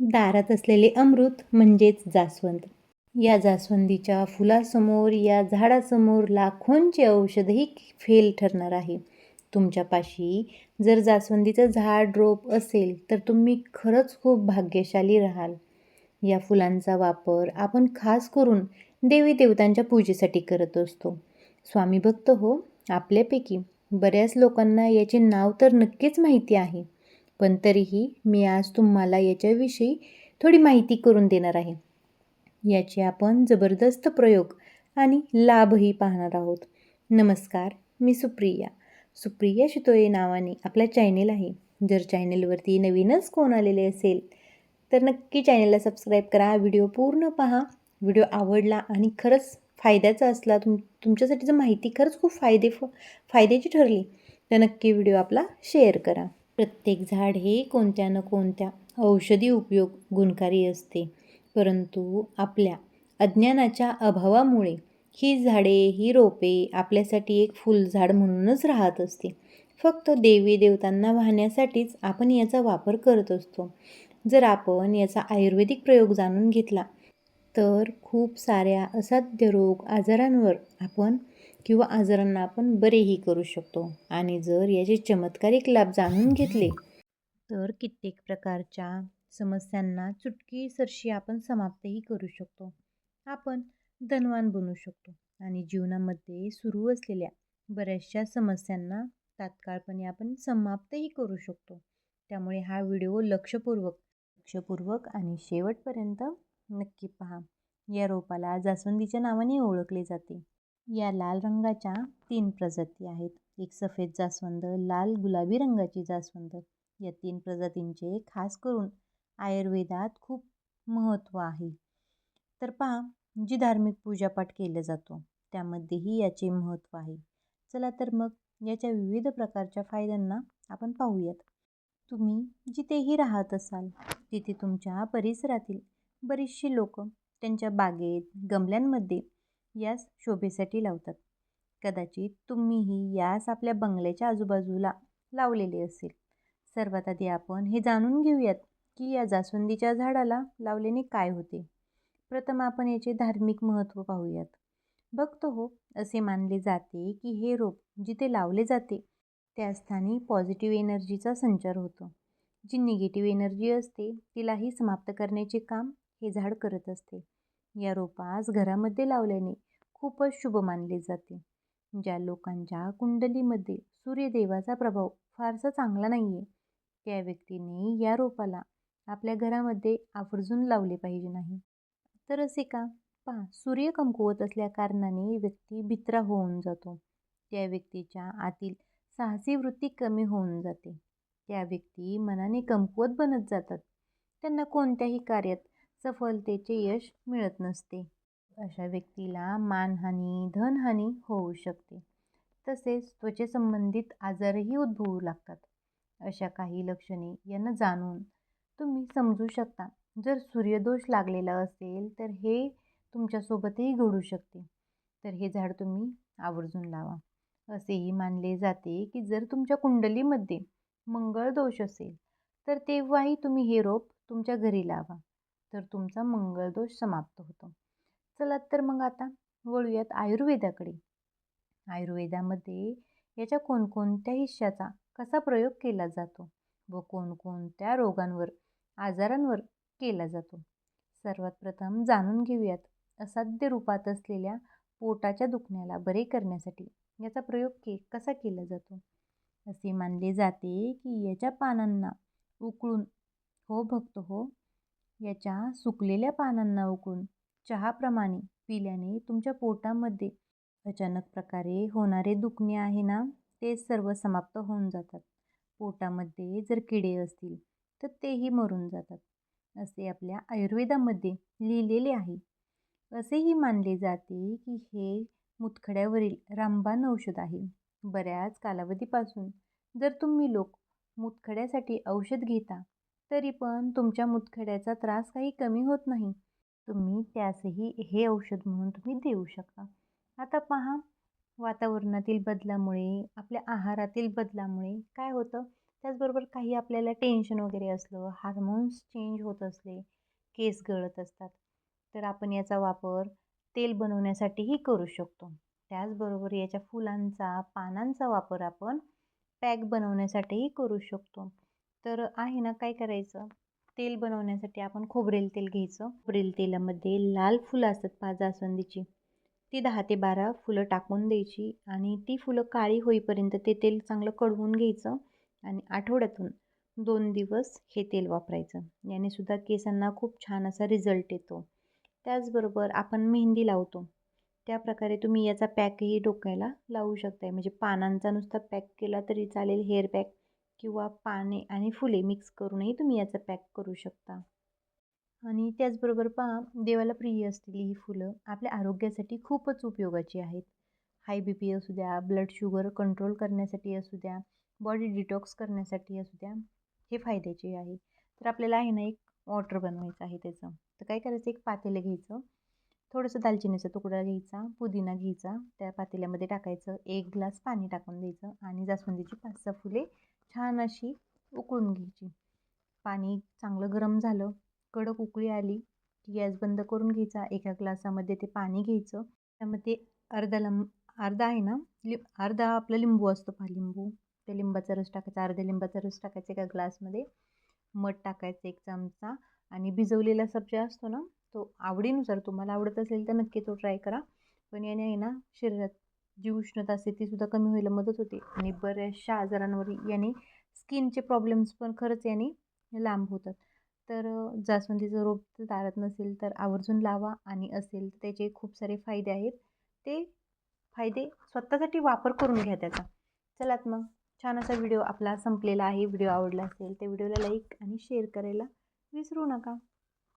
दारात असलेले अमृत म्हणजेच जास्वंद. या जास्वंदीच्या फुलासमोर या झाडासमोर लाखोंचे औषधही फेल ठरणार आहे. तुमच्यापाशी जर जास्वंदीचं झाड रोप असेल तर तुम्ही खरंच खूप भाग्यशाली राहाल. या फुलांचा वापर आपण खास करून देवी देवतांच्या पूजेसाठी करत असतो. स्वामी भक्त हो आपल्यापैकी बऱ्याच लोकांना याचे नाव तर नक्कीच माहिती आहे. पण तरीही मी आज तुम्हाला याच्याविषयी थोडी माहिती करून देणार आहे. याचे आपण जबरदस्त प्रयोग आणि लाभही पाहणार आहोत. नमस्कार मी सुप्रिया. सुप्रिया शितोळे नावाने आपला चॅनेल आहे. जर चॅनेलवरती नवीनच कोण आलेले असेल तर नक्की चॅनेलला सबस्क्राईब करा व्हिडिओ पूर्ण पहा. व्हिडिओ आवडला आणि खरंच फायद्याचा असला तुम तुमच्यासाठी जर माहिती खरंच खूप फायदे फायद्याची ठरली तर नक्की व्हिडिओ आपला शेअर करा. प्रत्येक झाड हे कोणत्या न कोणत्या औषधी उपयोग गुणकारी असते. परंतु आपल्या अज्ञानाच्या अभावामुळे ही झाडे ही रोपे आपल्यासाठी एक फुलझाड म्हणूनच राहत असते. फक्त देवी देवतांना वाहण्यासाठीच आपण याचा वापर करत असतो. जर आपण याचा आयुर्वेदिक प्रयोग जाणून घेतला तर खूप साऱ्या असाध्य रोग आजारांवर आपण किंवा आजारांना आपण बरेही करू शकतो. आणि जर याचे चमत्कारिक लाभ जाणून घेतले तर कित्येक प्रकारच्या समस्यांना चुटकी सरशी आपण समाप्तही करू शकतो. आपण धनवान बनू शकतो. आणि जीवनामध्ये सुरू असलेल्या बऱ्याचशा समस्यांना तात्काळपणे आपण समाप्तही करू शकतो. त्यामुळे हा व्हिडिओ लक्षपूर्वक लक्षपूर्वक आणि शेवटपर्यंत नक्की पहा. या रोपाला जास्वंदीच्या नावाने ओळखले जाते. या लाल रंगाच्या तीन प्रजाती आहेत. एक सफेद जास्वंद लाल गुलाबी रंगाची जास्वंद. या तीन प्रजातींचे खास करून आयुर्वेदात खूप महत्त्व आहे. तर पहा जी धार्मिक पूजापाठ केला जातो त्यामध्येही याचे महत्त्व आहे. चला तर मग याच्या विविध प्रकारच्या फायद्यांना आपण पाहूयात. तुम्ही जिथेही राहत असाल तिथे तुमच्या परिसरातील बरीचशी लोक त्यांच्या बागेत गमल्यांमध्ये यास शोभेसाठी लावतात. कदाचित तुम्हीही यास आपल्या बंगल्याच्या आजूबाजूला लावलेले असेल. सर्वात आधी आपण हे जाणून घेऊयात की या जास्वंदीच्या झाडाला लावल्याने काय होते. प्रथम आपण याचे धार्मिक महत्त्व पाहूयात. भक्त हो असे मानले जाते की हे रोप जिथे लावले जाते त्या स्थानी पॉझिटिव्ह एनर्जीचा संचार होतो. जी निगेटिव्ह एनर्जी असते तिलाही समाप्त करण्याचे काम हे झाड करत असते. या रोपास घरामध्ये लावल्याने खूपच शुभ मानले जाते. ज्या लोकांच्या कुंडलीमध्ये सूर्यदेवाचा प्रभाव फारसा चांगला नाही आहे त्या व्यक्तीने या रोपाला आपल्या घरामध्ये आवर्जून लावले पाहिजे नाही. तर असे का? पहा सूर्य कमकुवत असल्या कारणाने व्यक्ती भित्रा होऊन जातो. त्या व्यक्तीच्या आतील साहसी वृत्ती कमी होऊन जाते. त्या व्यक्ती मनाने कमकुवत बनत जातात. त्यांना कोणत्याही कार्यात सफलतेचे यश मिळत नसते. अशा व्यक्तीला मानहानी धनहानी होऊ शकते. तसेच त्वचेसंबंधित आजारही उद्भवू लागतात. अशा काही लक्षणे यांना जाणून तुम्ही समजू शकता. जर सूर्यदोष लागलेला असेल तर हे तुमच्यासोबतही घडू शकते. तर हे झाड तुम्ही आवर्जून लावा. असेही मानले जाते की जर तुमच्या कुंडलीमध्ये मंगळ दोष असेल तर तेव्हाही तुम्ही हे रोप तुमच्या घरी लावा. तर तुमचा मंगळ दोष समाप्त होतो. चला तर मग आता वळूयात आयुर्वेदाकडे. आयुर्वेदामध्ये याच्या कोणकोणत्या हिश्श्याचा कसा प्रयोग केला जातो व कोणकोणत्या रोगांवर आजारांवर केला जातो? सर्वात प्रथम जाणून घेऊयात असाध्य रूपात असलेल्या पोटाच्या दुखण्याला बरे करण्यासाठी याचा प्रयोग के कसा केला जातो? असे मानले जाते की याच्या पानांना उकळून हो भक्त हो याच्या सुकलेल्या पानांना उकळून चहाप्रमाणे पिल्याने तुमच्या पोटामध्ये अचानक प्रकारे होणारे दुखणे आहे ना ते सर्व समाप्त होऊन जातात. पोटामध्ये जर किडे असतील तर तेही मरून जातात. असे आपल्या आयुर्वेदामध्ये लिहिलेले आहे. असेही मानले जाते की हे मुतखड्यावरील रामबाण औषध आहे. बऱ्याच कालावधीपासून जर तुम्ही लोक मुतखड्यासाठी औषध घेता तरी पण तुमच्या मुतखड्याचा त्रास काही कमी होत नाही. तुम्ही त्यासही हे औषध म्हणून तुम्ही देऊ शकता. आता पहा वातावरणातील बदलामुळे आपल्या आहारातील बदलामुळे काय होतं? त्याचबरोबर काही आपल्याला टेन्शन वगैरे असलं हार्मोन्स चेंज होत असले केस गळत असतात. तर आपण याचा वापर तेल बनवण्यासाठीही करू शकतो. त्याचबरोबर याच्या फुलांचा पानांचा वापर आपण पॅक बनवण्यासाठीही करू शकतो. तर आहे ना काय करायचं? तेल बनवण्यासाठी आपण खोबरेल तेल घ्यायचं. खोबरेल तेलामध्ये लाल फुलं असतात पाच जास्वंदीची. ती दहा ते बारा फुलं टाकून द्यायची आणि ती फुलं काळी होईपर्यंत ते तेल चांगलं कढवून घ्यायचं आणि आठवड्यातून दोन दिवस हे तेल वापरायचं. याने सुद्धा केसांना खूप छान असा रिझल्ट येतो. त्याचबरोबर आपण मेहंदी लावतो. त्या प्रकारे तुम्ही याचा पॅकही डोक्याला लावू शकताय. म्हणजे पानांचा नुसता पॅक केला तरी चालेल हेअर पॅक किंवा पाने आणि फुले मिक्स करूनही तुम्ही याचा पॅक करू शकता. आणि त्याचबरोबर पहा देवाला प्रिय असलेली ही फुलं आपल्या आरोग्यासाठी खूपच उपयोगाची आहेत. हाय बी पी असू द्या ब्लड शुगर कंट्रोल करण्यासाठी असू द्या बॉडी डिटॉक्स करण्यासाठी असू द्या हे फायद्याचे आहे. तर आपल्याला आहे ना एक वॉटर बनवायचं आहे त्याचं. तर काय करायचं? एक पातेलं घ्यायचं. थोडंसं दालचिनीचा तुकडा घ्यायचा पुदिना घ्यायचा त्या पातेल्यामध्ये टाकायचं एक ग्लास पाणी टाकून द्यायचं आणि जास्वंदीची पाच सहा फुले छान अशी उकळून घ्यायची. पाणी चांगलं गरम झालं कडक उकळी आली की गॅस बंद करून घ्यायचा. एका ग्लासामध्ये ते पाणी घ्यायचं. त्यामध्ये अर्धा लंब अर्धा आहे ना लि अर्धा आपला लिंबू असतो पहा लिंबू. त्या लिंबाचा रस टाकायचा अर्ध्या लिंबाचा रस टाकायचा एका ग्लासमध्ये. मध टाकायचं एक चमचा आणि भिजवलेला सब्जा असतो ना तो आवडीनुसार तुम्हाला आवडत असेल तर नक्की तो ट्राय करा. पण याने आहे ना शरीरात जी उष्णता असते तीसुद्धा कमी व्हायला मदत होते. आणि बऱ्याचशा आजारांवर याने स्किनचे प्रॉब्लेम्स पण खरंच याने लांब होतात. तर जास्वंदीचं रोप जर दारात नसेल तर आवर्जून लावा आणि असेल तर त्याचे खूप सारे फायदे आहेत. ते फायदे स्वतःसाठी वापर करून घ्या त्याचा. चलात मग छान असा व्हिडिओ आपला संपलेला आहे. व्हिडिओ आवडला असेल तर व्हिडिओला लाईक आणि शेअर करायला विसरू नका.